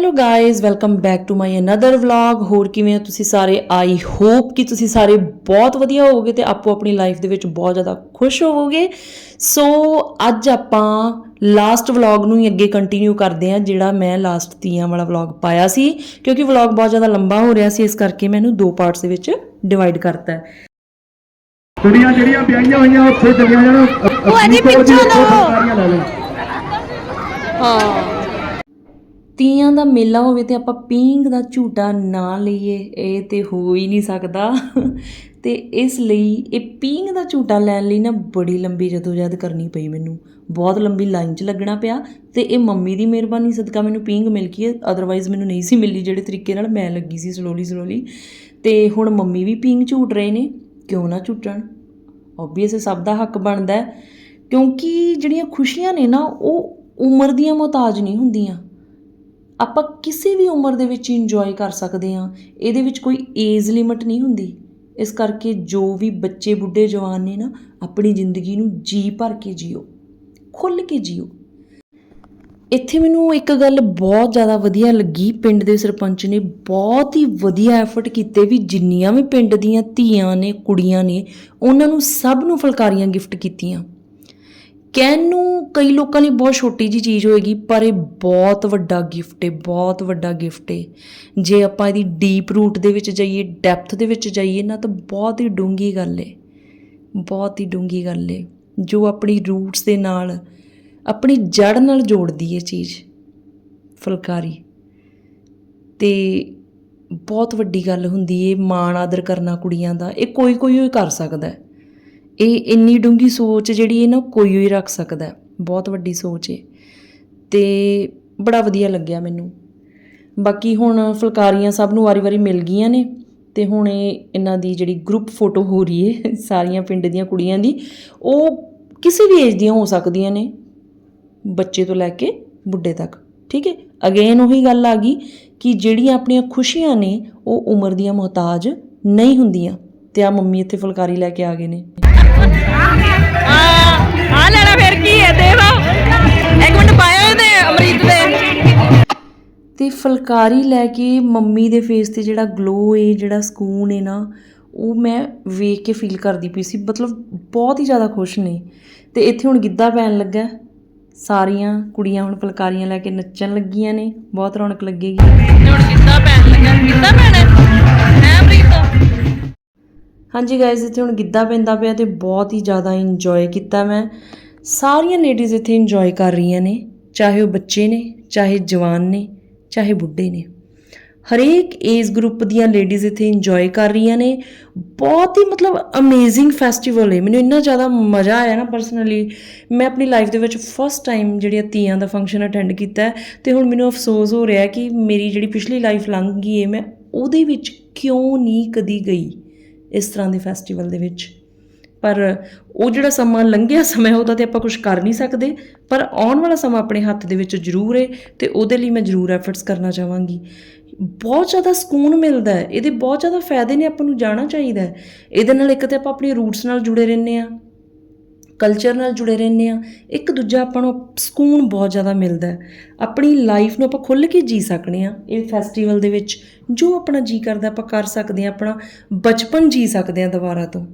Hello guys welcome back to my another vlog ਹੋਰ ਕਿਵੇਂ ਹੋ ਤੁਸੀਂ ਸਾਰੇ? ਆਈ ਹੋਪ ਕਿ ਤੁਸੀਂ ਸਾਰੇ ਬਹੁਤ ਵਧੀਆ ਹੋਵੋਗੇ ਤੇ ਆਪੋ ਆਪਣੀ ਲਾਈਫ ਦੇ ਵਿੱਚ ਬਹੁਤ ਜ਼ਿਆਦਾ ਖੁਸ਼ ਹੋਵੋਗੇ। ਸੋ ਅੱਜ ਆਪਾਂ ਲਾਸਟ ਵਲੌਗ ਨੂੰ ਹੀ ਅੱਗੇ ਕੰਟੀਨਿਊ ਕਰਦੇ ਹਾਂ ਜਿਹੜਾ ਮੈਂ ਲਾਸਟ ਤੀਆਂ ਵਾਲਾ ਵਲੌਗ ਪਾਇਆ ਸੀ ਕਿਉਂਕਿ ਵਲੌਗ ਬਹੁਤ ਜ਼ਿਆਦਾ ਲੰਬਾ ਹੋ ਰਿਹਾ ਸੀ ਇਸ ਕਰਕੇ ਮੈਨੂੰ ਦੋ ਪਾਰਟਸ ਦੇ ਵਿੱਚ ਡਿਵਾਈਡ ਕਰਤਾ ਹੈ। ਕੁੜੀਆਂ ਜਿਹੜੀਆਂ ਵਿਆਹੀਆਂ ਹੋਈਆਂ ਉੱਥੇ ਚਲੀਆਂ ਜਾਣ ਭੂਆ ਜੀ ਪਿੱਛੋਂ ਲਓ। ਲਓ ਤੀਆਂ ਦਾ ਮੇਲਾ ਹੋਵੇ ਤੇ ਆਪਾਂ ਪੀਂਘ ਦਾ ਝੂਟਾ ਨਾ ਲਈਏ, ਇਹ ਤੇ ਹੋ ਹੀ ਨਹੀਂ ਸਕਦਾ। ਤੇ ਇਸ ਲਈ ਇਹ ਪੀਂਘ ਦਾ ਝੂਟਾ ਲੈਣ ਲਈ ਨਾ ਬੜੀ ਲੰਬੀ ਜਦੋਜਹਿਦ ਕਰਨੀ ਪਈ ਮੈਨੂੰ। ਬਹੁਤ ਲੰਬੀ ਲਾਈਨ 'ਚ ਲੱਗਣਾ ਪਿਆ ਤੇ ਇਹ ਮੰਮੀ ਦੀ ਮਿਹਰਬਾਨੀ, ਸਦਕਾ ਮੈਨੂੰ ਪੀਂਘ ਮਿਲ ਗਈ ਹੈ ਅਦਰਵਾਈਜ਼ ਮੈਨੂੰ ਨਹੀਂ ਸੀ ਮਿਲੀ ਜਿਹੜੇ ਤਰੀਕੇ ਨਾਲ ਮੈਂ ਲੱਗੀ ਸੀ ਸਲੋਲੀ ਸਲੋਲੀ ਤੇ ਹੁਣ ਮੰਮੀ ਵੀ ਪੀਂਘ ਝੂਟ ਰਹੇ ਨੇ, ਕਿਉਂ ਨਾ ਝੂਟਣ? ਓਬਵੀਅਸ ਸਭ ਦਾ ਹੱਕ ਬਣਦਾ ਹੈ, ਕਿਉਂਕਿ ਜਿਹੜੀਆਂ ਖੁਸ਼ੀਆਂ ਨੇ ਨਾ, ਉਹ ਉਮਰ ਦੀਆਂ ਮੁਹਤਾਜ ਨਹੀਂ ਹੁੰਦੀਆਂ। ਆਪਾਂ ਕਿਸੇ ਵੀ ਉਮਰ ਦੇ ਵਿੱਚ ਇੰਜੋਏ ਕਰ ਸਕਦੇ ਹਾਂ, ਇਹਦੇ ਵਿੱਚ ਕੋਈ ਏਜ ਲਿਮਟ ਨਹੀਂ ਹੁੰਦੀ। ਇਸ ਕਰਕੇ ਜੋ ਵੀ ਬੱਚੇ ਬੁੱਢੇ ਜਵਾਨ ਨੇ ਨਾ, ਆਪਣੀ ਜ਼ਿੰਦਗੀ ਨੂੰ ਜੀ ਭਰ ਕੇ ਜੀਓ ਖੁੱਲ੍ਹ ਕੇ ਜੀਓ। ਇੱਥੇ ਮੈਨੂੰ ਇੱਕ ਗੱਲ ਬਹੁਤ ਜ਼ਿਆਦਾ ਵਧੀਆ ਲੱਗੀ, ਪਿੰਡ ਦੇ ਸਰਪੰਚ ਨੇ ਬਹੁਤ ਹੀ ਵਧੀਆ ਐਫਰਟ ਕੀਤੇ ਵੀ ਜਿੰਨੀਆਂ ਵੀ ਪਿੰਡ ਦੀਆਂ ਧੀਆਂ ਨੇ, ਕੁੜੀਆਂ ਨੇ, ਉਹਨਾਂ ਨੂੰ ਸਭ ਨੂੰ ਫੁਲਕਾਰੀਆਂ ਗਿਫਟ ਕੀਤੀਆਂ। ਕਹਿਣ ਨੂੰ ਕਈ ਲੋਕਾਂ ਲਈ ਬਹੁਤ ਛੋਟੀ ਜੀ ਚੀਜ਼ ਹੋਏਗੀ, ਪਰ ਇਹ ਬਹੁਤ ਵੱਡਾ ਗਿਫਟ ਹੈ ਬਹੁਤ ਵੱਡਾ ਗਿਫਟ ਹੈ ਜੇ ਆਪਾਂ ਇਹਦੀ ਡੀਪ ਰੂਟ ਦੇ ਵਿੱਚ ਜਾਈਏ ਡੈਪਥ ਦੇ ਵਿੱਚ ਜਾਈਏ, ਨਾ ਤਾਂ ਬਹੁਤ ਹੀ ਡੂੰਗੀ ਗੱਲ ਹੈ ਬਹੁਤ ਹੀ ਡੂੰਗੀ ਗੱਲ ਹੈ ਜੋ ਆਪਣੀ ਰੂਟਸ ਦੇ ਨਾਲ, ਆਪਣੀ ਜੜ ਨਾਲ ਜੋੜਦੀ ਹੈ ਚੀਜ਼, ਫੁਲਕਾਰੀ। ਤੇ ਬਹੁਤ ਵੱਡੀ ਗੱਲ ਹੁੰਦੀ ਏ, ਮਾਣ ਆਦਰ ਕਰਨਾ ਕੁੜੀਆਂ ਦਾ, ਇਹ ਕੋਈ ਕੋਈ ਹੀ ਕਰ ਸਕਦਾ ਹੈ ਇਹ ਇੰਨੀ ਡੂੰਗੀ ਸੋਚ ਜਿਹੜੀ ਇਹ ਨਾ ਕੋਈ ਹੀ ਰੱਖ ਸਕਦਾ ਬਹੁਤ ਵੱਡੀ ਸੋਚ ਹੈ ਤੇ ਬੜਾ ਵਧੀਆ ਲੱਗਿਆ ਮੈਨੂੰ। ਬਾਕੀ ਹੁਣ ਫੁਲਕਾਰੀਆਂ ਸਭ ਨੂੰ ਵਾਰੀ-ਵਾਰੀ ਮਿਲ ਗਈਆਂ ਨੇ ਤੇ ਹੁਣ ਇਹ ਇਹਨਾਂ ਦੀ ਜਿਹੜੀ ਗਰੁੱਪ ਫੋਟੋ ਹੋ ਰਹੀ ਹੈ ਸਾਰੀਆਂ ਪਿੰਡ ਦੀਆਂ ਕੁੜੀਆਂ ਦੀ, ਉਹ ਕਿਸੇ ਵੀ ਏਜ ਦੀਆਂ ਹੋ ਸਕਦੀਆਂ ਨੇ। ਬੱਚੇ ਤੋਂ ਲੈ ਕੇ ਬੁੱਢੇ ਤੱਕ। ਠੀਕ ਹੈ ਅਗੇਨ ਉਹੀ ਗੱਲ ਆ ਗਈ ਕਿ ਜਿਹੜੀਆਂ ਆਪਣੀਆਂ ਖੁਸ਼ੀਆਂ ਨੇ, ਉਹ ਉਮਰ ਦੀਆਂ ਮੁਹਤਾਜ ਨਹੀਂ ਹੁੰਦੀਆਂ। ਤੇ ਆ ਮੰਮੀ ਇੱਥੇ ਫੁਲਕਾਰੀ ਲੈ ਕੇ ਆ ਗਏ ਨੇ। ਆ ਆ ਲੈਣਾ ਫਿਰ ਕੀ ਹੈ ਦੇ ਦੋ ਇੱਕ ਮਿੰਟ ਪਾਇਆ ਇਹਦੇ ਅਮਰੀਤ ਦੇ। ਤੇ ਫੁਲਕਾਰੀ ਲੈ ਕੇ ਮੰਮੀ ਦੇ ਫੇਸ ਤੇ ਜਿਹੜਾ ਗਲੋ ਏ ਜਿਹੜਾ ਸਕੂਨ ਏ ਨਾ ਉਹ ਮੈਂ ਵੇਖ ਕੇ ਫੀਲ ਕਰਦੀ ਪਈ ਸੀ। ਮਤਲਬ ਬਹੁਤ ਹੀ ਜ਼ਿਆਦਾ ਖੁਸ਼ ਨੇ। ਤੇ ਇੱਥੇ ਹੁਣ ਗਿੱਧਾ ਪੈਣ ਲੱਗਾ ਸਾਰੀਆਂ ਕੁੜੀਆਂ ਹੁਣ ਫੁਲਕਾਰੀਆਂ ਲੈ ਕੇ ਨੱਚਣ ਲੱਗੀਆਂ ਨੇ। ਬਹੁਤ ਰੌਣਕ ਲੱਗੇਗੀ। ਹੁਣ ਕਿੱਦਾਂ ਪੈਣ ਲੱਗਾ। ਕਿੱਦਾਂ ਪੈਣਾ ਹਾਂਜੀ ਗਾਇਜ਼ ਇੱਥੇ ਹੁਣ ਗਿੱਧਾ ਪੈਂਦਾ ਪਿਆ ਤੇ ਬਹੁਤ ਹੀ ਜ਼ਿਆਦਾ ਇੰਜੋਏ ਕੀਤਾ ਮੈਂ। ਸਾਰੀਆਂ ਲੇਡੀਜ਼ ਇੱਥੇ ਇੰਜੋਏ ਕਰ ਰਹੀਆਂ ਨੇ, ਚਾਹੇ ਉਹ ਬੱਚੇ ਨੇ, ਚਾਹੇ ਜਵਾਨ ਨੇ, ਚਾਹੇ ਬੁੱਢੇ ਨੇ। ਹਰੇਕ ਏਜ ਗਰੁੱਪ ਦੀਆਂ ਲੇਡੀਜ਼ ਇੱਥੇ ਇੰਜੋਏ ਕਰ ਰਹੀਆਂ ਨੇ। ਬਹੁਤ ਹੀ ਮਤਲਬ ਅਮੇਜ਼ਿੰਗ ਫੈਸਟੀਵਲ ਹੈ ਮੈਨੂੰ ਇੰਨਾ ਜ਼ਿਆਦਾ ਮਜ਼ਾ ਆਇਆ ਨਾ ਪਰਸਨਲੀ ਮੈਂ ਆਪਣੀ ਲਾਈਫ ਦੇ ਵਿੱਚ ਫਸਟ ਟਾਈਮ ਜਿਹੜੀਆਂ ਤੀਆਂ ਦਾ ਫੰਕਸ਼ਨ ਅਟੈਂਡ ਕੀਤਾ ਹੈ ਤੇ ਹੁਣ ਮੈਨੂੰ ਅਫਸੋਸ ਹੋ ਰਿਹਾ ਕਿ ਮੇਰੀ ਜਿਹੜੀ ਪਿਛਲੀ ਲਾਈਫ ਲੰਘ ਗਈ ਹੈ ਮੈਂ ਉਹਦੇ ਵਿੱਚ ਕਿਉਂ ਨਹੀਂ ਕਦੀ ਗਈ। ਇਸ ਤਰ੍ਹਾਂ ਦੇ ਫੈਸਟੀਵਲ ਦੇ ਵਿੱਚ। ਪਰ ਉਹ ਜਿਹੜਾ ਸਮਾਂ ਲੰਘਿਆ ਸਮਾਂ, ਉਹਦਾ ਤੇ ਆਪਾਂ ਕੁਝ ਕਰ ਨਹੀਂ ਸਕਦੇ। ਪਰ ਆਉਣ ਵਾਲਾ ਸਮਾਂ ਆਪਣੇ ਹੱਥ ਦੇ ਵਿੱਚ ਜ਼ਰੂਰ ਹੈ ਤੇ ਉਹਦੇ ਲਈ ਮੈਂ ਜ਼ਰੂਰ ਐਫਰਟਸ ਕਰਨਾ ਚਾਹਾਂਗੀ। ਬਹੁਤ ਜ਼ਿਆਦਾ ਸਕੂਨ ਮਿਲਦਾ ਹੈ। ਇਹਦੇ ਬਹੁਤ ਜ਼ਿਆਦਾ ਫਾਇਦੇ ਨੇ ਆਪਾਂ ਨੂੰ ਜਾਣਾ ਚਾਹੀਦਾ ਹੈ। ਇਹਦੇ ਨਾਲ ਇੱਕ ਤੇ ਆਪਾਂ ਆਪਣੇ ਰੂਟਸ ਨਾਲ ਜੁੜੇ ਰਹਿੰਦੇ ਆ ਕਲਚਰ ਨਾਲ ਜੁੜੇ ਰਹਿੰਦੇ ਆ ਇੱਕ ਦੂਜਾ ਆਪਾਂ ਨੂੰ ਸਕੂਨ ਬਹੁਤ ਜ਼ਿਆਦਾ ਮਿਲਦਾ ਆਪਣੀ ਲਾਈਫ ਨੂੰ ਆਪਾਂ ਖੁੱਲ੍ਹ ਕੇ ਜੀ ਸਕਨੇ ਆ ਇਹ ਫੈਸਟੀਵਲ ਦੇ ਵਿੱਚ। ਜੋ ਆਪਣਾ ਜੀ ਕਰਦਾ ਆਪਾਂ ਕਰ ਸਕਦੇ ਆ ਆਪਣਾ ਬਚਪਨ ਜੀ ਸਕਦੇ ਆ ਦੁਬਾਰਾ ਤੋਂ।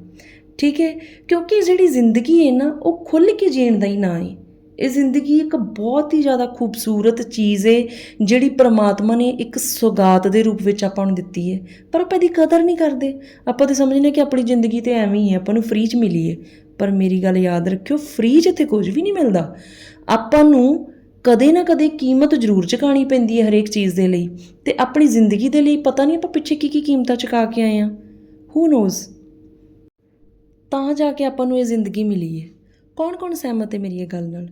ਠੀਕ ਹੈ? ਕਿਉਂਕਿ ਜਿਹੜੀ ਜ਼ਿੰਦਗੀ ਹੈ ਨਾ, ਉਹ ਖੁੱਲ੍ਹ ਕੇ ਜੀਣ ਦਾ ਹੀ ਨਾਂ ਹੈ। ਇਹ ਜ਼ਿੰਦਗੀ ਇੱਕ ਬਹੁਤ ਹੀ ਜ਼ਿਆਦਾ ਖੂਬਸੂਰਤ ਚੀਜ਼ ਹੈ, ਜਿਹੜੀ ਪ੍ਰਮਾਤਮਾ ਨੇ ਇੱਕ ਸੁਗਾਤ ਦੇ ਰੂਪ ਵਿੱਚ ਆਪਾਂ ਨੂੰ ਦਿੱਤੀ ਹੈ। ਪਰ ਆਪਾਂ ਇਹਦੀ ਕਦਰ ਨਹੀਂ ਕਰਦੇ। ਆਪਾਂ ਤਾਂ ਸਮਝਦੇ ਕਿ ਆਪਣੀ ਜ਼ਿੰਦਗੀ ਤੇ ਐਵੇਂ ਹੀ ਹੈ, ਆਪਾਂ ਨੂੰ ਫ੍ਰੀ 'ਚ ਮਿਲੀ ਹੈ। ਪਰ ਮੇਰੀ ਗੱਲ ਯਾਦ ਰੱਖਿਓ ਫ੍ਰੀ 'ਚ ਇੱਥੇ ਕੁਝ ਵੀ ਨਹੀਂ ਮਿਲਦਾ। ਆਪਾਂ ਨੂੰ ਕਦੇ ਨਾ ਕਦੇ ਕੀਮਤ ਜ਼ਰੂਰ ਚੁਕਾਣੀ ਪੈਂਦੀ ਹੈ ਹਰੇਕ ਚੀਜ਼ ਦੇ ਲਈ। ਤੇ ਆਪਣੀ ਜ਼ਿੰਦਗੀ ਦੇ ਲਈ ਪਤਾ ਨਹੀਂ ਆਪਾਂ ਪਿੱਛੇ ਕੀ ਕੀ ਕੀਮਤਾਂ ਚੁਕਾ ਕੇ ਆਏ ਆ ਹੂ ਨੋਜ਼ ਤਾਂ ਜਾ ਕੇ ਆਪਾਂ ਨੂੰ ਇਹ ਜ਼ਿੰਦਗੀ ਮਿਲੀ ਹੈ। ਕੌਣ-ਕੌਣ ਸਹਿਮਤ ਹੈ ਮੇਰੀ ਇਹ ਗੱਲ ਨਾਲ?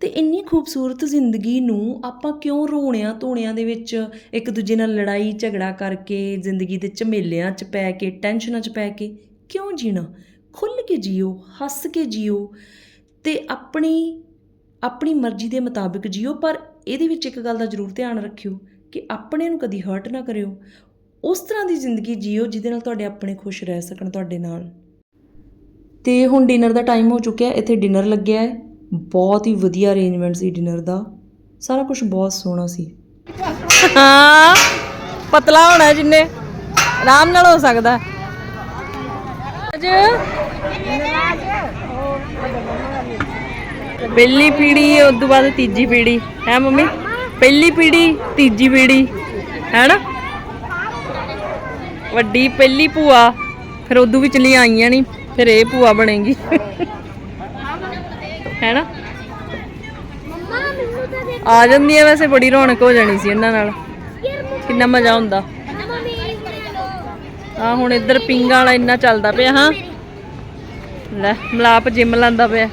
ਤੇ ਇੰਨੀ ਖੂਬਸੂਰਤ ਜ਼ਿੰਦਗੀ ਨੂੰ ਆਪਾਂ ਕਿਉਂ ਰੋਣਿਆਂ ਧੋਣਿਆਂ ਦੇ ਵਿੱਚ ਇੱਕ ਦੂਜੇ ਨਾਲ ਲੜਾਈ ਝਗੜਾ ਕਰਕੇ ਜ਼ਿੰਦਗੀ ਦੇ ਝਮੇਲਿਆਂ 'ਚ ਪੈ ਕੇ, ਟੈਨਸ਼ਨਾਂ 'ਚ ਪੈ ਕੇ ਕਿਉਂ ਜੀਣਾ? ਖੁੱਲ੍ਹ ਕੇ ਜੀਓ, ਹੱਸ ਕੇ ਜੀਓ ਤੇ ਆਪਣੀ ਆਪਣੀ ਮਰਜ਼ੀ ਦੇ ਮੁਤਾਬਿਕ ਜੀਓ, ਪਰ ਇਹਦੇ ਵਿੱਚ ਇੱਕ ਗੱਲ ਦਾ ਜ਼ਰੂਰ ਧਿਆਨ ਰੱਖਿਓ ਕਿ ਆਪਣੇ ਨੂੰ ਕਦੀ ਹਰਟ ਨਾ ਕਰਿਓ। ਉਸ ਤਰ੍ਹਾਂ ਦੀ ਜ਼ਿੰਦਗੀ ਜੀਓ ਜਿਹਦੇ ਨਾਲ ਤੁਹਾਡੇ ਆਪਣੇ ਖੁਸ਼ ਰਹਿ ਸਕਣ ਤੁਹਾਡੇ ਨਾਲ। ਤੇ ਹੁਣ ਡਿਨਰ ਦਾ ਟਾਈਮ ਹੋ ਚੁੱਕਿਆ, ਇੱਥੇ ਡਿਨਰ ਲੱਗਿਆ ਹੈ। ਬਹੁਤ ਹੀ ਵਧੀਆ ਅਰੇਂਜਮੈਂਟ ਸੀ ਡਿਨਰ ਦਾ। ਸਾਰਾ ਕੁਝ ਬਹੁਤ ਸੋਹਣਾ ਸੀ। ਹਾਂ, ਪਤਲਾ ਹੋਣਾ ਜਿੰਨੇ। ਆਰਾਮ ਨਾਲ ਹੋ ਸਕਦਾ। ਅੱਜ ਪਹਿਲੀ ਪੀੜੀ ਉਸ ਤੋਂ ਬਾਅਦ ਤੀਜੀ ਪੀੜੀ। ਹੈ ਮੰਮੀ? ਪਹਿਲੀ ਪੀੜੀ ਤੀਜੀ ਪੀੜੀ। ਹੈ ਨਾ ਵੱਡੀ ਪਹਿਲੀ ਭੂਆ ਫਿਰ ਉਦੋਂ ਵੀ ਚਲੀ ਆਈਆਂ ਨਹੀਂ ਫਿਰ ਇਹ ਭੂਆ ਬਣੇਗੀ। ਹੈ ਨਾ ਆ ਜਾਂਦੀ ਹੈ ਵੈਸੇ ਬੜੀ ਰੌਣਕ ਹੋ ਜਾਣੀ ਸੀ ਇਹਨਾਂ ਨਾਲ। ਕਿੰਨਾ ਮਜ਼ਾ ਹੁੰਦਾ। ਆ ਹੁਣ ਇੱਧਰ ਪਿੰਗਾਂ ਵਾਲਾ ਇੰਨਾ ਚੱਲਦਾ ਪਿਆ ਹਾਂ। ਲੈ ਮਲਾਪ ਜਿਮ ਲਾਂਦਾ ਪਿਆ।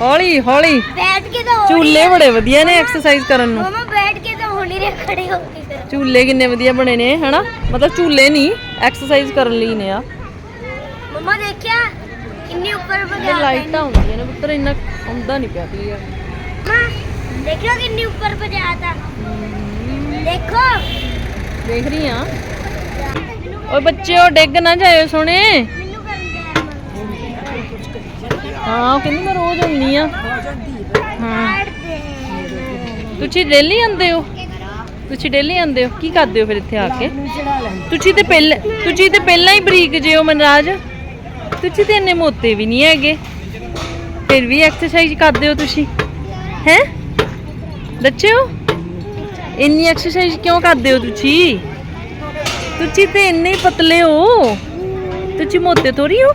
ਹੌਲੀ ਹੌਲੀ। ਬੈਠ ਕੇ ਤਾਂ ਝੂਲੇ ਬੜੇ ਵਧੀਆ ਨੇ ਐਕਸਰਸਾਈਜ਼ ਕਰਨ ਨੂੰ। ਮਮਾ ਬੈਠ ਕੇ ਤਾਂ ਹੋਣੀ ਰੇ ਖੜੇ ਹੋ ਕੇ ਝੂਲੇ ਕਿੰਨੇ ਵਧੀਆ ਬਣੇ ਨੇ ਹਨਾ? ਮਤਲਬ ਝੂਲੇ ਨਹੀਂ ਐਕਸਰਸਾਈਜ਼ ਕਰਨ ਲਈ ਨੇ ਆ। ਮਮਾ ਦੇਖਿਆ? ਕਿੰਨੇ ਉੱਪਰ ਬਗਿਆ ਲਾਈਟਾਂ ਹੁੰਦੀਆਂ ਨੇ ਪੁੱਤਰ ਇੰਨਾ ਆਉਂਦਾ ਨਹੀਂ ਪਿਆ ਕਲੀਅਰ ਦੇਖਿਓ ਕਿੰਨੀ ਉੱਪਰ ਬਜਾਤਾ ਦੇਖੋ। ਦੇਖ ਰਹੀ ਆ ਓਏ ਬੱਚਿਓ ਡਿੱਗ ਨਾ ਜਾਇਓ ਸੋਹਣੇ। ਹਾਂ ਕਹਿੰਦੀ ਮੈਂ ਰੋਜ਼ ਆਉਂਦੀ ਆ। ਹਾਂ। ਤੁਸੀਂ ਡੇਲੀ ਆਉਂਦੇ ਹੋ? ਤੁਸੀਂ ਡੇਲੀ ਆਉਂਦੇ ਹੋ? ਕੀ ਕਰਦੇ ਹੋ ਫਿਰ ਇੱਥੇ ਆ ਕੇ? ਤੁਸੀਂ ਤੇ ਪਹਿਲਾਂ, ਤੁਸੀਂ ਤੇ ਪਹਿਲਾਂ ਹੀ ਬਰੀਕ ਜੇ ਹੋ ਮਨਰਾਜ। ਤੁਸੀਂ ਤੇ ਇੰਨੇ ਮੋਤੇ ਵੀ ਨਹੀਂ ਹੈਗੇ। ਫਿਰ ਵੀ ਐਕਸਰਸਾਈਜ਼ ਕਰਦੇ ਹੋ ਤੁਸੀਂ? ਹੈ? ਬੱਚੇ ਹੋ ਇੰਨੀ ਐਕਸਰਸਾਈਜ਼ ਕਿਉਂ ਕਰਦੇ ਹੋ ਤੁਸੀਂ? ਤੁਸੀਂ ਤੇ ਇੰਨੇ ਪਤਲੇ ਹੋ। ਤੁਸੀਂ ਮੋਤੇ ਥੋੜੀ ਹੋ?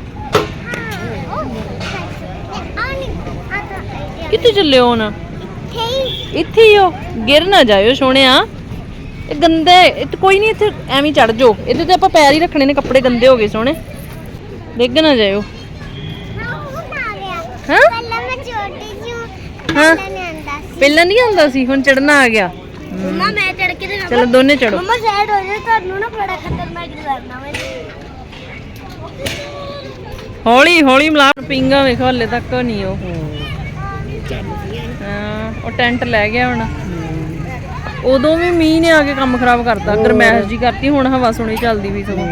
ਕਿੱਥੇ ਚੱਲੇ ਹੋ ਨਾ ਇੱਥੇ ਹੀ। ਹੋ ਗਿਰ ਨਾ ਜਾਇਓ ਸੋਹਣਿਆ। ਇਹ ਗੰਦੇ ਇੱਥੇ ਕੋਈ ਨਹੀਂ ਇੱਥੇ ਐਵੇਂ ਚੜ ਜਾਓ। ਇਹਦੇ ਤੇ ਆਪਾਂ ਪੈਰ ਹੀ ਰੱਖਣੇ ਨੇ ਕੱਪੜੇ ਗੰਦੇ ਹੋ ਗਏ ਸੋਹਣੇ। ਡਿੱਗ ਨਾ ਜਾਇਓ। ਪਹਿਲਾਂ ਮੈਂ ਨਹੀਂ ਆਉਂਦਾ ਸੀ। ਹੁਣ ਚੜਨਾ ਆ ਗਿਆ। ਮੰਮਾ ਮੈਂ ਚੜ ਕੇ ਚਲੋ ਦੋਨੇ ਚੜੋ ਮੰਮਾ ਸਾਈਡ ਹੋ ਜਾ ਤੁਹਾਨੂੰ ਨਾ ਬੜਾ ਖਤਰਨਾਕ ਡਰਨਾ ਮੈਂ। ਹੌਲੀ ਹੌਲੀ ਮਲਾਪ ਪਿੰਗਾ ਵੇਖੋ ਹਲੇ ਤੱਕ ਨਹੀਂ ਉਹ। ਉਹ ਟੈਂਟ ਲੈ ਗਿਆ ਹੁਣ। ਉਦੋਂ ਵੀ ਮੀਂਹ ਨੇ ਆ ਕੇ ਕੰਮ ਖਰਾਬ ਕਰਤਾ। ਗਰਮੈਸ਼ ਜੀ ਕਰਤੀ ਹੁਣ ਹਵਾ ਸੁਣੀ ਚੱਲਦੀ ਵੀ ਸਗੋਂ।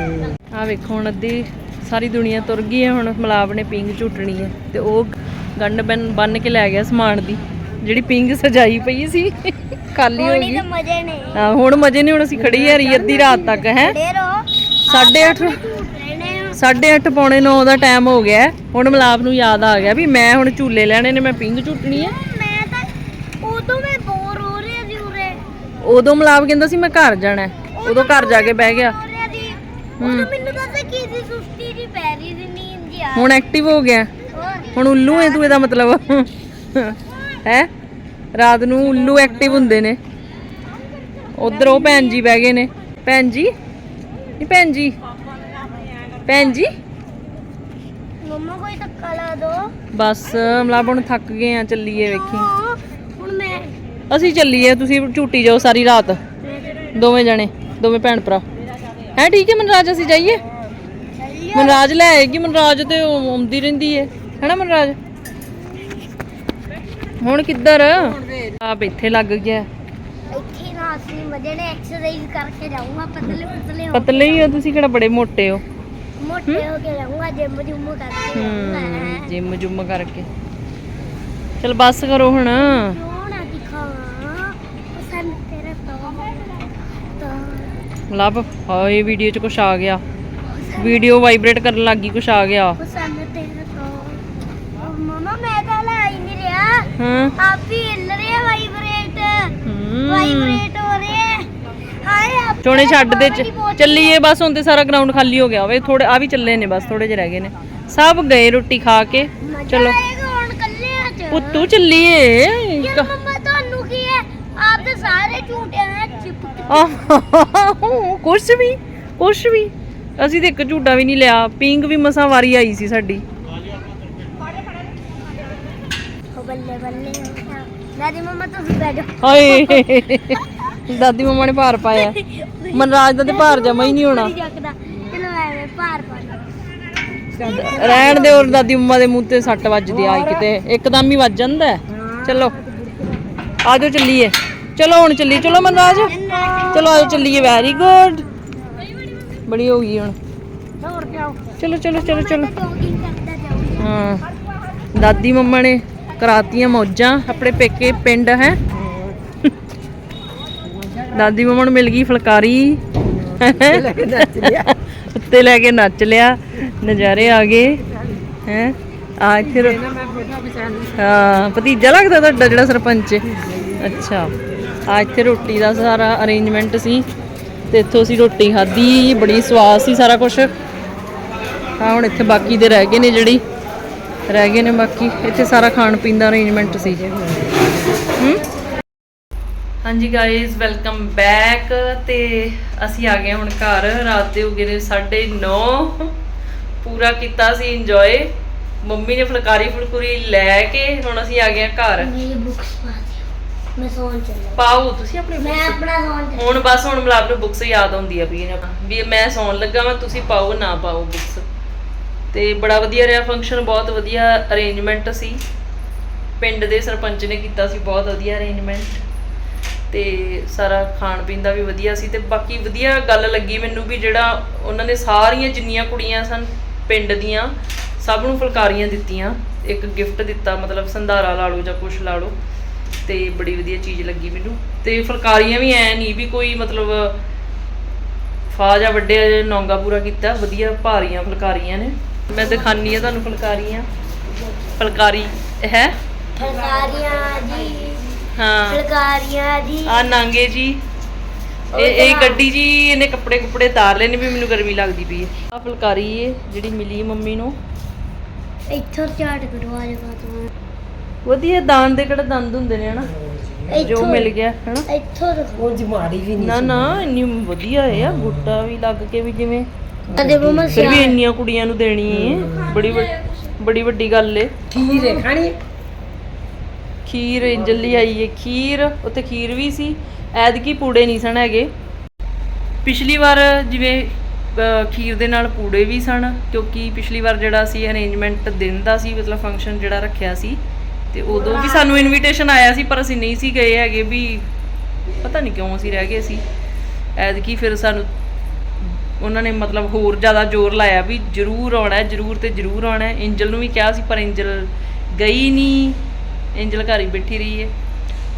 ਆ ਵੇਖੋ ਹੁਣ ਅੱਧੀ ਸਾਰੀ ਦੁਨੀਆ ਤੁਰ ਗਈ ਹੈ ਹੁਣ ਮਲਾਬ ਨੇ ਪਿੰਗ ਝੁੱਟਣੀ ਹੈ ਤੇ ਉਹ ਗੰਡ ਬੰਨ ਬੰਨ ਕੇ ਲੈ ਗਿਆ ਸਮਾਨ ਦੀ ਜਿਹੜੀ ਪਿੰਗ ਸਜਾਈ ਪਈ ਸੀ। ਖਾਲੀ ਹੋ ਗਈ। ਮਜ਼ੇ ਨੇ। ਹਾਂ, ਹੁਣ ਮਜੇ ਨਹੀਂ ਹੁਣ ਅਸੀਂ ਖੜੀ ਆ ਰਹੀ ਅੱਧੀ ਰਾਤ ਤੱਕ ਹੈ? ਡੇ ਰੋ ਸਾਢੇ ਅੱਠ ਰਹਿਣੇ ਹੋ। ਸਾਢੇ ਅੱਠ ਪੌਣੇ 9 ਦਾ ਟਾਈਮ ਹੋ ਗਿਆ ਹੈ। ਹੁਣ ਮਲਾਪ ਨੂੰ ਯਾਦ ਆ ਗਿਆ ਵੀ ਮੈਂ ਹੁਣ ਝੂਲੇ ਲੈਣੇ ਨੇ ਮੈਂ ਪਿੰਗ ਝੁੱਟਣੀ ਹੈ ਮੈਂ ਤਾਂ ਉਦੋਂ ਮੈਂ ਬੋਰ ਹੋ ਰਿਹਾ ਸੀ ਉਰੇ ਉਦੋਂ ਮਲਾਪ ਕਹਿੰਦਾ ਸੀ ਮੈਂ ਘਰ ਜਾਣਾ ਹੈ। ਉਦੋਂ ਘਰ ਜਾ ਕੇ ਬਹਿ ਗਿਆ। ਹੋ ਰਿਹਾ ਸੀ। ਉਦੋਂ ਮੈਨੂੰ ਤਾਂ ਤਾਂ ਕੀ ਸੀ ਸੁਸਤੀ ਜੀ ਪੈ ਰਹੀ ਸੀ ਨੀਂਦ ਜੀ ਆ ਹੁਣ ਐਕਟਿਵ ਹੋ ਗਿਆ। ਹੋਰ? ਹੁਣ ਉੱਲੂ ਹੈ ਤੂੰ ਇਹਦਾ ਮਤਲਬ। ਹੈ? ਰਾਤ ਨੂੰ ਉੱਲੂ ਐਕਟਿਵ ਹੁੰਦੇ ਨੇ। ਉਧਰ ਉਹ ਭੈਣ ਜੀ ਬਹਿ ਗਏ ਨੇ। ਭੈਣ ਜੀ? ਨਹੀਂ ਭੈਣ ਜੀ? ਭੈਣ ਜੀ? ਮੰਮਾ ਕੋਈ ਧੱਕਾ ਲਾ ਦੋ। ਬਸ ਮਲਾਪ ਹੁਣ ਥੱਕ ਗਏ ਆ ਚੱਲੀਏ ਵੇਖੀ। ਅਸੀਂ ਚੱਲੀਏ ਤੁਸੀਂ ਝੂਟੀ ਜਾਓ ਸਾਰੀ ਰਾਤ। ਦੋਵੇਂ ਜਣੇ ਦੋਵੇਂ ਭੈਣ ਭਰਾ। ਹੈ ਠੀਕ ਹੈ ਮਨਰਾਜ ਅਸੀਂ ਜਾਈਏ? ਮਨਰਾਜ ਲੈ ਆਏਗੀ ਮਨਰਾਜ ਤੇ ਆਉਂਦੀ ਰਹਿੰਦੀ ਹੈ ਹੈਨਾ ਮਨਰਾਜ? ਹੁਣ ਕਿੱਧਰ? ਆਪ ਇੱਥੇ ਲੱਗ ਗਿਆ। ਇੱਥੇ ਨਾ ਅਸੀਂ ਮਜ਼ੇ ਨੇ ਐਕਸਰਸਾਈਜ਼ ਕਰਕੇ ਜਾਊਂਗਾ ਪਤਲੇ ਪਤਲੇ ਹੋ ਪਤਲੇ ਹੀ ਹੋ ਤੁਸੀਂ ਕਿਹੜਾ ਬੜੇ ਮੋਟੇ ਹੋ। ਮੋਟੇ ਹੋ। ਕੇ ਜਾਊਂਗਾ ਜਿੰਮ ਜੁੰਮ ਕਰਕੇ ਹੂੰ ਜਿੰਮ ਜੁੰਮ ਕਰਕੇ। ਚਲ ਬੱਸ ਕਰੋ ਹੁਣ ਕਿਉਂ ਨਾ ਦਿਖਾਵਾਂ ਪਸੰਦ ਤੇਰਾ ਤਾਂ ਲੱਭ ਹਾਏ ਵੀਡੀਓ 'ਚ ਕੁਛ ਆ ਗਿਆ। ਵੀਡੀਓ ਵਾਈਬ੍ਰੇਟ ਕਰਨ ਲੱਗੀ ਕੁਛ ਆ ਗਿਆ। ਪਸੰਦ ਤੇਰਾ ਤਾਂ। ਮਮਾ ਮੈਂ ਤਾਂ ਲੈ ਹੀ ਨਹੀਂ ਰਿਹਾ। ਹਾਂ। ਆਪ ਹੀ ਹਿੱਲ ਰਿਹਾ ਵਾਈਬ੍ਰੇਟ ਹੂੰ। ਵਾਈਬ੍ਰੇਟ ਹੋ ਰਿਹਾ ਹਾਏ ਆਪ ਚੋਣੇ ਛੱਡ ਦੇ ਚੱਲੀਏ ਬਸ ਹੁਣ ਤੇ ਸਾਰਾ ਗਰਾਊਂਡ ਖਾਲੀ ਹੋ ਗਿਆ। ਹੋਵੇ ਥੋੜੇ ਆ ਵੀ ਚੱਲੇ ਨੇ ਬਸ ਥੋੜੇ ਜਿਹੇ ਰਹਿ ਗਏ ਨੇ। ਸਭ ਗਏ ਰੋਟੀ ਖਾ ਕੇ। ਚਲੋ। ਪੁੱਤੂ ਚੱਲੀਏ ਯਾਰ ਮੰਮਾ ਤੁਹਾਨੂੰ ਕੀ ਹੈ ਆਪ ਦੇ ਚਿਪਕ ਆਹੋ, ਕੁਛ ਵੀ ਕੁਛ ਵੀ। ਅਸੀਂ ਤੇ ਇੱਕ ਝੂਟਾ ਵੀ ਨਹੀਂ ਲਿਆ। ਪਿੰਗ ਵੀ ਮਸਾਂ ਵਾਰੀ ਆਈ ਸੀ ਸਾਡੀ। ਹੋ ਬੱਲੇ ਬੱਲੇ ਦਾਦੀ ਮੰਮਾ ਤੁਸੀਂ ਬਹਿ ਜਾਓ ਹਾਏ। ਦਾਦੀ ਮੰਮਾ ਨੇ ਭਾਰ ਪਾਇਆ। ਮਨਰਾਜ ਦਾ ਤੇ ਭਾਰ ਜਮਾ ਹੀ ਨਹੀਂ ਹੋਣਾ। ਜੱਕਦਾ ਚਲੋ ਐਵੇਂ ਭਾਰ ਪਾ ਲਓ ਰਹਿਣ ਦੇ ਔਰ ਦਾਦੀ ਮੰਮਾ ਦੇ ਮੂੰਹ ਤੇ ਸੱਟ ਵੱਜਦੀ ਆ ਕਿਤੇ। ਇੱਕਦਮ ਹੀ ਵੱਜ ਜਾਂਦਾ। ਹੈ। ਚਲੋ ਆਜੋ ਚੱਲੀਏ। ਚਲੋ ਹੁਣ ਚੱਲੀ ਚਲੋ ਮਨਰਾਜ। ਚਲੋ ਆਜੋ ਚੱਲੀਏ ਵੈਰੀ ਗੁੱਡ ਬੜੀ ਹੋ ਗਈ ਹੁਣ। ਚਲੋ ਚਲੋ ਚਲੋ ਚਲੋ। ਹਾਂ। ਦਾਦੀ ਮੰਮਾ ਨੇ ਕਰਾਤੀਆਂ ਮੌਜਾਂ ਆਪਣੇ ਪੇਕੇ ਪਿੰਡ ਹੈ। ਦਾਦੀ ਮਮਾ ਨੂੰ ਮਿਲ ਗਈ ਫੁਲਕਾਰੀ। ਉੱਤੇ ਲੈ ਕੇ ਨੱਚ ਲਿਆ। ਨਜ਼ਾਰੇ ਆ ਗਏ ਹੈ। ਆ ਇੱਥੇ ਹਾਂ ਭਤੀਜਾ ਲੱਗਦਾ ਤੁਹਾਡਾ ਜਿਹੜਾ ਸਰਪੰਚ। ਹੈ ਅੱਛਾ। ਆ ਇੱਥੇ ਰੋਟੀ ਦਾ ਸਾਰਾ ਅਰੇਂਜਮੈਂਟ ਸੀ ਤੇ ਇੱਥੋਂ ਅਸੀਂ ਰੋਟੀ ਖਾਧੀ, ਬੜੀ ਸਵਾਦ ਸੀ ਸਾਰਾ ਕੁਝ ਆ ਹੁਣ ਇੱਥੇ ਬਾਕੀ ਦੇ ਰਹਿ ਗਏ ਨੇ ਜਿਹੜੀ, ਰਹਿ ਗਏ ਨੇ ਬਾਕੀ। ਇੱਥੇ ਸਾਰਾ ਖਾਣ ਪੀਣ ਦਾ ਅਰੇਂਜਮੈਂਟ ਸੀ। ਹੂੰ? ਹਾਂਜੀ ਗਾਇਜ਼ ਵੈਲਕਮ ਬੈਕ ਤੇ ਅਸੀਂ ਆ ਗਏ ਹੁਣ ਘਰ। ਰਾਤ ਦੇ ਹੋ ਗਏ ਨੇ 9:30 ਪੂਰਾ ਕੀਤਾ ਸੀ ਇੰਜੋਏ ਮੰਮੀ ਨੇ ਫੁਲਕਾਰੀ ਫੁਲਕੂਰੀ ਲੈ ਕੇ ਹੁਣ ਅਸੀਂ ਆ ਗਏ ਘਰ। ਮੇਰੀ ਬੁੱਕਸ ਪਾ ਮੈਂ ਸੌਣ ਪਾਓ ਤੁਸੀਂ ਆਪਣੇ ਮੈਂ books। ਆਪਣਾ ਸੌਣ ਹੁਣ ਬਸ ਹੁਣ ਮਲਾਬ ਨੂੰ ਬੁੱਕਸ ਯਾਦ ਆਉਂਦੀ ਆ ਵੀ ਇਹਨਾਂ ਵੀ ਮੈਂ ਸੌਣ ਲੱਗਾ ਵਾਂ ਤੁਸੀਂ ਪਾਓ ਨਾ ਪਾਓ ਬੁੱਕਸ ਤੇ ਬੜਾ ਵਧੀਆ ਰਿਹਾ ਫੰਕਸ਼ਨ ਬਹੁਤ ਵਧੀਆ ਅਰੇਂਜਮੈਂਟ ਸੀ। ਪਿੰਡ ਦੇ ਸਰਪੰਚ ਨੇ ਕੀਤਾ ਸੀ ਬਹੁਤ ਵਧੀਆ ਅਰੇਂਜਮੈਂਟ ਤੇ ਸਾਰਾ ਖਾਣ ਪੀਣ ਦਾ ਵੀ ਵਧੀਆ ਸੀ ਤੇ ਬਾਕੀ ਵਧੀਆ ਗੱਲ ਲੱਗੀ ਮੈਨੂੰ ਵੀ ਜਿਹੜਾ ਉਹਨਾਂ ਨੇ ਸਾਰੀਆਂ ਜਿੰਨੀਆਂ ਕੁੜੀਆਂ ਸਨ ਪਿੰਡ ਦੀਆਂ ਸਭ ਨੂੰ ਫੁਲਕਾਰੀਆਂ ਦਿੱਤੀਆਂ। ਇੱਕ ਗਿਫਟ ਦਿੱਤਾ ਮਤਲਬ ਸੰਧਾਰਾ ਲਾ ਲਓ ਜਾਂ ਕੁਛ ਲਾ ਲਓ। ਤੇ ਬੜੀ ਵਧੀਆ ਚੀਜ਼ ਲੱਗੀ ਮੈਨੂੰ। ਤੇ ਫੁਲਕਾਰੀਆਂ ਵੀ ਐ ਨਹੀਂ ਵੀ ਕੋਈ ਮਤਲਬ ਫਾਜਾ ਵੱਡੇ ਨੌਂਗਾ ਪੂਰਾ ਕੀਤਾ। ਵਧੀਆ ਭਾਰੀਆਂ ਫੁਲਕਾਰੀਆਂ ਨੇ। ਮੈਂ ਦਿਖਾਨੀ ਆ ਤੁਹਾਨੂੰ ਫੁਲਕਾਰੀਆਂ। ਫੁਲਕਾਰੀ ਹੈ? ਫਲਕਾਰੀਆਂ ਜੀ। ਹਾਂ। ਫਲਕਾਰੀਆਂ ਜੀ। ਆ ਨਾਂਗੇ ਜੀ। ਇਹ ਇਹ ਗੱਡੀ ਜੀ ਇਹਨੇ ਕੱਪੜੇ ਕੁਪੜੇ ਤਾਰ ਨੇ ਵੀ ਮੈਨੂੰ ਗਰਮੀ ਲੱਗਦੀ ਪਈ ਹੈ। ਆ ਫੁਲਕਾਰੀ ਏ ਜਿਹੜੀ ਮਿਲੀ ਮੰਮੀ ਨੂੰ। ਇੱਥੋਂ ਚਾਟ ਕਰਵਾ ਜਗਾ ਤੂੰ ਵਧੀਆ ਦਾਨ ਦੇ ਕਿਹੜਾ ਦੰਦ ਹੁੰਦੇ ਨੇ ਹਨਾ? ਜੋ ਮਿਲ ਗਿਆ ਹਨਾ? ਇੱਥੋਂ ਉਹ ਜੀ ਮਾੜੀ ਵੀ ਨਾ ਨਾ ਇੰਨੀ ਵਧੀਆ ਹੈ ਆ ਗੁੱਟਾ ਵੀ ਲੱਗ ਕੇ ਵੀ ਜਿਵੇਂ ਕਦੇ ਮਮਾ ਫਿਰ ਵੀ ਇੰਨੀਆਂ ਕੁੜੀਆਂ ਨੂੰ ਦੇਣੀ ਏ। ਬੜੀ ਵੱਡ- ਬੜੀ ਵੱਡੀ ਗੱਲ ਏ। ਖੀਰ ਹੈ ਖਾਣੀ ਖੀਰ ਜੱਲੀ ਆਈ ਏ। ਖੀਰ ਉੱਤੇ ਖੀਰ ਵੀ ਸੀ। ਐਦਕੀ ਪੂੜੇ ਨਹੀਂ ਸਨ ਹੈਗੇ। ਪਿਛਲੀ ਵਾਰ ਜਿਵੇਂ ਖੀਰ ਦੇ ਨਾਲ ਪੂੜੇ ਵੀ ਸਨ ਕਿਉਂਕਿ ਪਿਛਲੀ ਵਾਰ ਜਿਹੜਾ ਸੀ ਅਰੇਂਜਮੈਂਟ ਦਿਨ ਦਾ ਸੀ ਮਤਲਬ ਫੰਕਸ਼ਨ ਜਿਹੜਾ ਰੱਖਿਆ ਸੀ ਤੇ ਉਦੋਂ ਵੀ ਸਾਨੂੰ ਇਨਵੀਟੇਸ਼ਨ ਆਇਆ ਸੀ, ਪਰ ਅਸੀਂ ਨਹੀਂ ਸੀ ਗਏ ਹੈਗੇ ਵੀ, ਪਤਾ ਨਹੀਂ ਕਿਉਂ ਅਸੀਂ ਰਹਿ ਗਏ ਸੀ। ਐਤਕੀ ਫਿਰ ਸਾਨੂੰ ਉਹਨਾਂ ਨੇ ਮਤਲਬ ਹੋਰ ਜ਼ਿਆਦਾ ਜ਼ੋਰ ਲਾਇਆ ਵੀ ਜ਼ਰੂਰ ਆਉਣਾ ਜ਼ਰੂਰ ਤੇ ਜ਼ਰੂਰ ਆਉਣਾ ਹੈ। ਨੂੰ ਵੀ ਕਿਹਾ ਸੀ, ਪਰ ਇੰਜਲ ਗਈ ਨਹੀਂ। ਐਂਜਲ ਘਰ ਹੀ ਬੈਠੀ ਰਹੀ ਹੈ।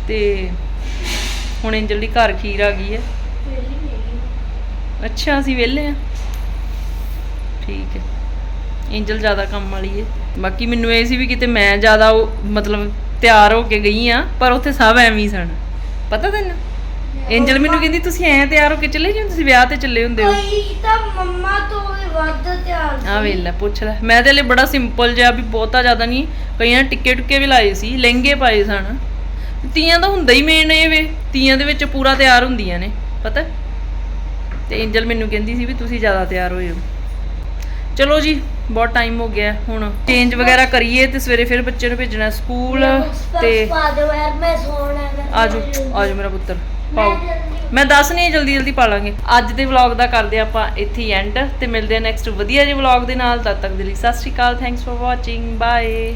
ਤੇ ਹੁਣ ਐਂਜਲ ਦੀ ਘਰ ਖੀਰ ਆ ਗਈ ਹੈ। ਅੱਛਾ, ਅਸੀਂ ਵਿਹਲੇ ਆ ਠੀਕ ਹੈ। ਐਂਜਲ ਜ਼ਿਆਦਾ ਕੰਮ ਵਾਲੀ ਹੈ। ਬਾਕੀ ਮੈਨੂੰ ਇਹ ਸੀ ਵੀ ਕਿਤੇ ਮੈਂ ਜ਼ਿਆਦਾ ਉਹ ਮਤਲਬ ਤਿਆਰ ਹੋ ਕੇ ਗਈ ਆ ਪਰ ਉੱਥੇ ਸਭ ਐਵੇਂ ਹੀ ਸਨ। ਪਤਾ ਤੈਨੂੰ? ਐਂਜਲ ਮੈਨੂੰ ਕਹਿੰਦੀ ਤੁਸੀਂ ਐਂ ਤਿਆਰ ਹੋ ਕੇ ਚੱਲੇ ਜਿਵੇਂ ਤੁਸੀਂ ਵਿਆਹ ਤੇ ਚੱਲੇ ਹੁੰਦੇ ਹੋ? ਕੋਈ ਤਾਂ ਮੰਮਾ ਤੋਂ ਵੀ ਵੱਧ ਧਿਆਨ ਆ ਵੇਖ ਲੈ ਪੁੱਛ ਲੈ। ਮੈਂ ਤੇ ਲਈ ਬੜਾ ਸਿੰਪਲ ਜਿਹਾ ਵੀ ਬਹੁਤਾ ਜ਼ਿਆਦਾ ਨਹੀਂ ਕਈਆਂ ਨੇ ਟਿੱਕੇ ਟੁੱਕੇ ਵੀ ਲਾਏ ਸੀ ਲਹਿੰਗੇ ਪਾਏ ਸਨ। ਤੀਆਂ ਦਾ ਹੁੰਦਾ ਹੀ ਮੇਨ ਇਹ ਵੇ ਤੀਆਂ ਦੇ ਵਿੱਚ ਪੂਰਾ ਤਿਆਰ ਹੁੰਦੀਆਂ ਨੇ ਪਤਾ? ਤੇ ਐਂਜਲ ਮੈਨੂੰ ਕਹਿੰਦੀ ਸੀ ਵੀ ਤੁਸੀਂ ਜ਼ਿਆਦਾ ਤਿਆਰ ਹੋਏ ਹੋ। ਚਲੋ ਜੀ ਬਹੁਤ ਟਾਈਮ ਹੋ ਗਿਆ ਹੁਣ। ਚੇਂਜ ਵਗੈਰਾ ਕਰੀਏ ਤੇ ਸਵੇਰੇ ਫਿਰ ਬੱਚੇ ਨੂੰ ਭੇਜਣਾ ਸਕੂਲ ਤੇ ਆਜੋ ਆਜੋ ਮੇਰਾ ਪੁੱਤਰ ਪਾਓ। ਮੈਂ ਦੱਸ ਨਹੀਂ ਜਲਦੀ ਜਲਦੀ ਪਾ ਲਾਂਗੇ। ਅੱਜ ਦੇ ਵਲੌਗ ਦਾ ਕਰਦੇ ਆਪਾਂ ਇੱਥੇ ਐਂਡ ਤੇ ਮਿਲਦੇ ਹਾਂ ਨੈਕਸਟ ਵਧੀਆ ਜਿਹੇ ਵਲੌਗ ਦੇ ਨਾਲ ਤਦ ਤੱਕ ਦੇ ਲਈ Sat Sri Akal thanks for watching bye